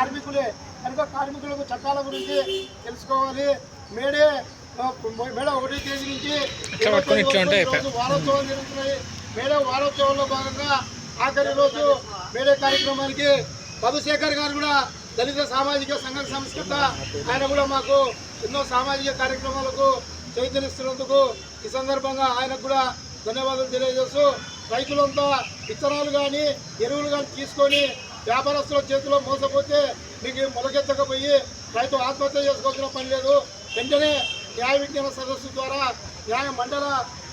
కార్మికులే. కనుక కార్మికులకు చట్టాల గురించి తెలుసుకోవాలి. మేడే మేడ ఒకటి తేదీ నుంచి వారోత్సవాలు జరుగుతున్నాయి. మేడే వారోత్సవంలో భాగంగా ఆఖరి రోజు మేడే కార్యక్రమానికి మధుశేఖర్ గారు కూడా దళిత సామాజిక సంఘ సంస్కృత. ఆయన కూడా మాకు ఎన్నో సామాజిక కార్యక్రమాలకు చైతన్యస్తున్నందుకు ఈ సందర్భంగా ఆయనకు కూడా ధన్యవాదాలు తెలియజేస్తూ రైతులంతా విత్తనాలు కానీ ఎరువులు కానీ తీసుకొని వ్యాపారస్తుల చేతిలో మోసపోతే మీకు మొలకెత్తకపోయి రైతు ఆత్మహత్య చేసుకోవాల్సిన పని లేదు. వెంటనే న్యాయ విజ్ఞాన సదస్సు ద్వారా న్యాయ మండల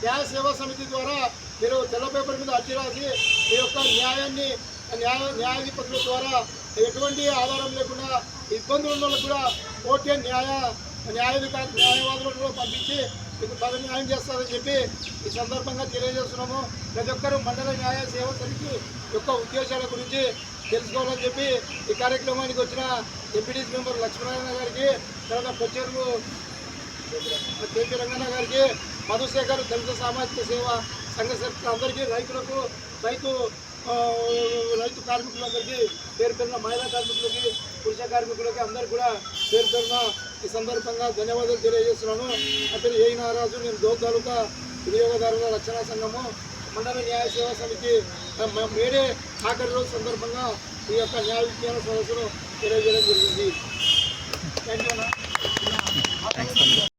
న్యాయ సేవా సమితి ద్వారా మీరు తెల్ల పేపర్ మీద అర్జీ రాసి మీ యొక్క న్యాయాన్ని న్యాయ న్యాయాధిపతుల ద్వారా ఎటువంటి ఆధారం లేకుండా ఇబ్బందులు ఉన్న వాళ్ళకు కూడా కోర్టు న్యాయ న్యాయాధికారి న్యాయవాదులను కూడా పంపించి మీకు తగు న్యాయం చేస్తారని చెప్పి ఈ సందర్భంగా తెలియజేస్తున్నాము. ప్రతి ఒక్కరూ మండల న్యాయ సేవ సమితి యొక్క ఉద్దేశాల గురించి తెలుసుకోవాలని చెప్పి ఈ కార్యక్రమానికి వచ్చిన ఎంపీడీసీ మెంబర్ లక్ష్మీనారాయణ గారికి తర్వాత కొచ్చేరు కేపీ రంగన్న గారికి మధుశేఖర్ దళిత సామాజిక సేవ సంఘ అందరికీ రైతులకు రైతు రైతు కార్మికులందరికీ పేరు పేరున మహిళా కార్మికులకి పురుష కార్మికులకి అందరికీ కూడా పేరు పేరున ఈ సందర్భంగా ధన్యవాదాలు తెలియజేస్తున్నాను. నా ఏ నారాజు నేను దోగ్ తాలూకా వినియోగదారుల రక్షణ సంఘము మండల న్యాయ సేవా సమితి మేడే ఆఖరి రోజు సందర్భంగా ఈ యొక్క న్యాయ విజ్ఞాన సదస్సును తెలియజేయడం జరిగింది. థ్యాంక్ యూ అన్న